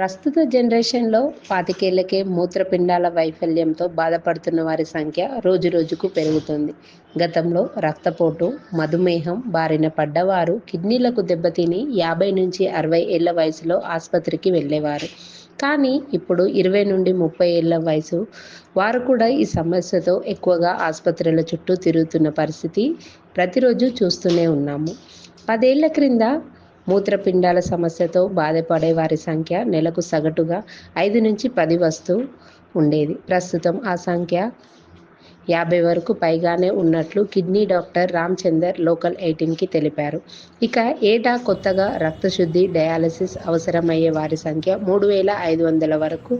ప్రస్తుత జనరేషన్లో పాతికేళ్ళకే మూత్రపిండాల వైఫల్యంతో బాధపడుతున్న వారి సంఖ్య రోజురోజుకు పెరుగుతుంది. గతంలో రక్తపోటు మధుమేహం బారిన పడ్డవారు కిడ్నీలకు దెబ్బతిని యాభై నుంచి అరవై ఏళ్ళ వయసులో ఆసుపత్రికి వెళ్ళేవారు. కానీ ఇప్పుడు ఇరవై నుండి ముప్పై ఏళ్ళ వయసు వారు కూడా ఈ సమస్యతో ఎక్కువగా ఆసుపత్రుల చుట్టూ తిరుగుతున్న పరిస్థితి ప్రతిరోజు చూస్తూనే ఉన్నాము. పదేళ్ళ క్రింద మూత్రపిండాల సమస్యతో బాధపడే వారి సంఖ్య నెలకు సగటుగా ఐదు నుంచి పది వస్తూ ఉండేది. ప్రస్తుతం ఆ సంఖ్య యాభై వరకు పైగానే ఉన్నట్లు కిడ్నీ డాక్టర్ రామచందర్ లోకల్ ఎయిటీన్కి తెలిపారు. ఇక ఏటా కొత్తగా రక్తశుద్ధి డయాలసిస్ అవసరమయ్యే వారి సంఖ్య మూడు వేల ఐదు వందల వరకు.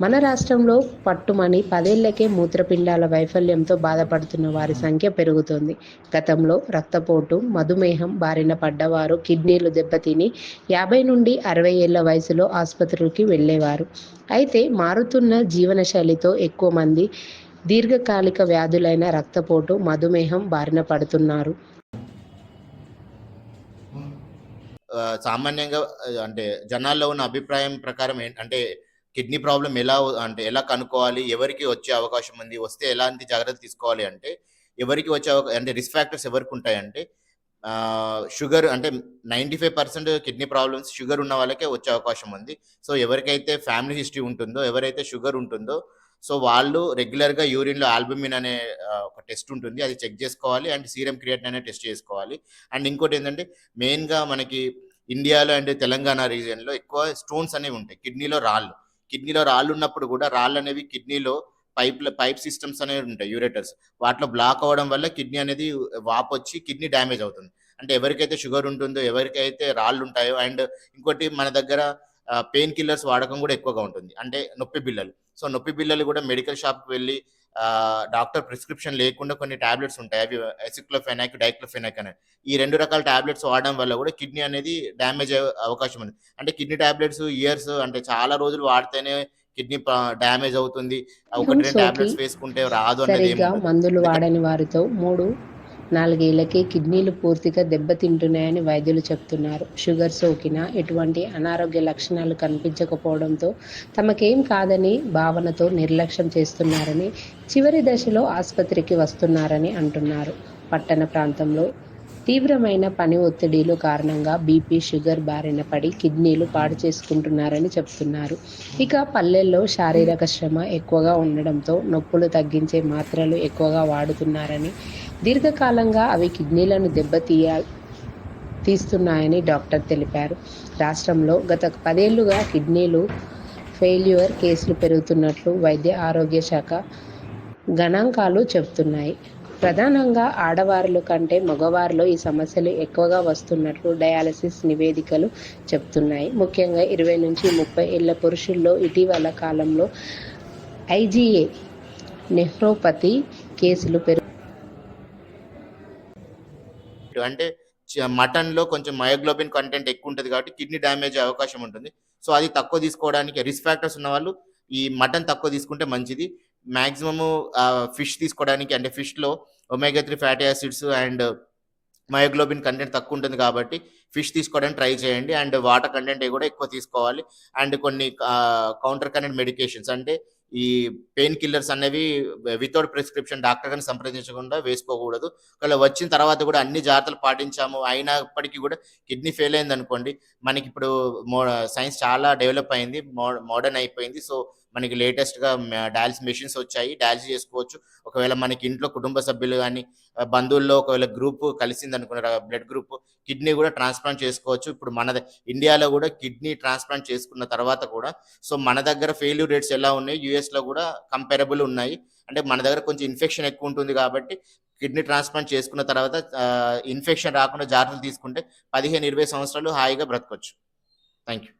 మన రాష్ట్రంలో పట్టుమని పదేళ్ళకే మూత్రపిండాల వైఫల్యంతో బాధపడుతున్న వారి సంఖ్య పెరుగుతోంది. గతంలో రక్తపోటు మధుమేహం బారిన పడ్డవారు కిడ్నీలు దెబ్బతిని యాభై నుండి అరవై ఏళ్ళ వయసులో ఆసుపత్రులకి వెళ్ళేవారు. అయితే మారుతున్న జీవనశైలితో ఎక్కువ మంది దీర్ఘకాలిక వ్యాధులైన రక్తపోటు మధుమేహం బారిన పడుతున్నారు. సామాన్యంగా అంటే జనాల్లో ఉన్న అభిప్రాయం ప్రకారం అంటే కిడ్నీ ప్రాబ్లం ఎలా అంటే ఎలా కనుక్కోవాలి ఎవరికి వచ్చే అవకాశం ఉంది వస్తే ఎలాంటి జాగ్రత్త తీసుకోవాలి అంటే ఎవరికి వచ్చే అవకా- అంటే రిస్క్ ఫ్యాక్టర్స్ ఎవరికి ఉంటాయంటే షుగర్ అంటే ninety five percent kidney problems sugar ఉన్న వాళ్ళకే వచ్చే అవకాశం ఉంది. సో ఎవరికైతే ఫ్యామిలీ హిస్టరీ ఉంటుందో ఎవరైతే షుగర్ ఉంటుందో సో వాళ్ళు రెగ్యులర్గా యూరిన్లో ఆల్బమిన్ అనే ఒక టెస్ట్ ఉంటుంది. అది చెక్ చేసుకోవాలి అండ్ సీరం క్రియేట్ అనే టెస్ట్ చేసుకోవాలి. అండ్ ఇంకోటి ఏంటంటే మెయిన్గా మనకి ఇండియాలో అండ్ తెలంగాణ రీజియన్లో ఎక్కువ స్టోన్స్ అనేవి ఉంటాయి. కిడ్నీలో రాళ్ళు. కిడ్నీలో రాళ్ళు ఉన్నప్పుడు కూడా రాళ్ళు అనేవి కిడ్నీలో పైప్ పైప్ సిస్టమ్స్ అనేవి ఉంటాయి యూరేటర్స్. వాటిలో బ్లాక్ అవ్వడం వల్ల కిడ్నీ అనేది వాప్ వచ్చి కిడ్నీ డ్యామేజ్ అవుతుంది. అంటే ఎవరికైతే షుగర్ ఉంటుందో ఎవరికైతే రాళ్ళు ఉంటాయో అండ్ ఇంకోటి మన దగ్గర పెయిన్ కిల్లర్స్ వాడకం కూడా ఎక్కువగా ఉంటుంది. అంటే నొప్పి బిల్లలు సో నొప్పి బిల్లలు కూడా మెడికల్ షాప్కి వెళ్ళి డాక్టర్ ప్రిస్క్రిప్షన్ లేకుండా కొన్ని టాబ్లెట్స్ ఉంటాయి. అవి ఎసిక్లోఫెనాక్ డైక్లోఫెనాక్ అనే. ఈ రెండు రకాల టాబ్లెట్స్ వాడడం వల్ల కూడా కిడ్నీ అనేది డ్యామేజ్ అయ్యే అవకాశం ఉంది. అంటే కిడ్నీ టాబ్లెట్స్ ఇయర్స్ అంటే చాలా రోజులు వాడితేనే కిడ్నీ డ్యామేజ్ అవుతుంది. ఒకటి రెండు టాబ్లెట్స్ వేసుకుంటే రాదు ఉండదు మందులు వాడని వారితో మూడు నాలుగేళ్ళకే కిడ్నీలు పూర్తిగా దెబ్బతింటున్నాయని వైద్యులు చెప్తున్నారు. షుగర్ సోకినా ఎటువంటి అనారోగ్య లక్షణాలు కనిపించకపోవడంతో తమకేం కాదని భావనతో నిర్లక్ష్యం చేస్తున్నారని చివరి దశలో ఆసుపత్రికి వస్తున్నారని అంటున్నారు. పట్టణ ప్రాంతంలో తీవ్రమైన పని ఒత్తిడిలు కారణంగా బీపీ షుగర్ బారిన పడి కిడ్నీలు పాడు చేసుకుంటున్నారని చెప్తున్నారు. ఇక పల్లెల్లో శారీరక శ్రమ ఎక్కువగా ఉండడంతో నొప్పులు తగ్గించే మాత్రలు ఎక్కువగా వాడుతున్నారని దీర్ఘకాలంగా అవి కిడ్నీలను దెబ్బతీయ తీస్తున్నాయని డాక్టర్ తెలిపారు. రాష్ట్రంలో గత పదేళ్ళుగా కిడ్నీలు ఫెయిల్యూర్ కేసులు పెరుగుతున్నట్లు వైద్య ఆరోగ్య శాఖ గణాంకాలు చెబుతున్నాయి. ప్రధానంగా ఆడవారిలో కంటే మగవారిలో ఈ సమస్యలు ఎక్కువగా వస్తున్నట్లు డయాలసిస్ నివేదికలు చెప్తున్నాయి. ముఖ్యంగా ఇరవై నుంచి ముప్పై ఏళ్ళ పురుషుల్లో ఇటీవల కాలంలో ఐజీఏ నెహ్రోపతి కేసులు పెరుగు అంటే మటన్లో కొంచెం మయోగ్లోబిన్ కంటెంట్ ఎక్కువ ఉంటుంది కాబట్టి కిడ్నీ డ్యామేజ్ అవకాశం ఉంటుంది. సో అది తక్కువ తీసుకోవడానికి రిస్క్ ఫ్యాక్టర్స్ ఉన్న వాళ్ళు ఈ మటన్ తక్కువ తీసుకుంటే మంచిది. మాక్సిమము ఫిష్ తీసుకోవడానికి అంటే ఫిష్లో omega three fatty acids and myoglobin content తక్కువ ఉంటుంది కాబట్టి ఫిష్ తీసుకోవడానికి ట్రై చేయండి. అండ్ వాటర్ కంటెంట్ కూడా ఎక్కువ తీసుకోవాలి. అండ్ కొన్ని కౌంటర్ కంటెంట్ మెడికేషన్స్ అంటే ఈ పెయిన్ కిల్లర్స్ అనేవి వితౌట్ ప్రిస్క్రిప్షన్ డాక్టర్ గారిని సంప్రదించకుండా వేసుకోకూడదు. ఒకవేళ వచ్చిన తర్వాత కూడా అన్ని జాగ్రత్తలు పాటించాము. అయినప్పటికీ కూడా కిడ్నీ ఫెయిల్ అయింది అనుకోండి మనకి ఇప్పుడు మో సైన్స్ చాలా డెవలప్ అయింది మో మోడర్న్ అయిపోయింది. సో మనకి లేటెస్ట్గా డయాలసిస్ మెషిన్స్ వచ్చాయి. డయాలసిస్ చేసుకోవచ్చు. ఒకవేళ మనకి ఇంట్లో కుటుంబ సభ్యులు కానీ బంధువుల్లో ఒకవేళ గ్రూప్ కలిసింది అనుకున్నారు బ్లడ్ గ్రూప్ కిడ్నీ కూడా ట్రాన్స్ప్లాంట్ చేసుకోవచ్చు. ఇప్పుడు మన ఇండియాలో కూడా కిడ్నీ ట్రాన్స్ప్లాంట్ చేసుకున్న తర్వాత కూడా సో మన దగ్గర ఫెయిల్యూర్ రేట్స్ ఎలా ఉన్నాయి యూఎస్లో కూడా కంపారబుల్ ఉన్నాయి. అంటే మన దగ్గర కొంచెం ఇన్ఫెక్షన్ ఎక్కువ ఉంటుంది కాబట్టి కిడ్నీ ట్రాన్స్ప్లాంట్ చేసుకున్న తర్వాత ఇన్ఫెక్షన్ రాకుండా జాగ్రత్తలు తీసుకుంటే పదిహేను ఇరవై సంవత్సరాలు హాయిగా బ్రతకొచ్చు. Thank you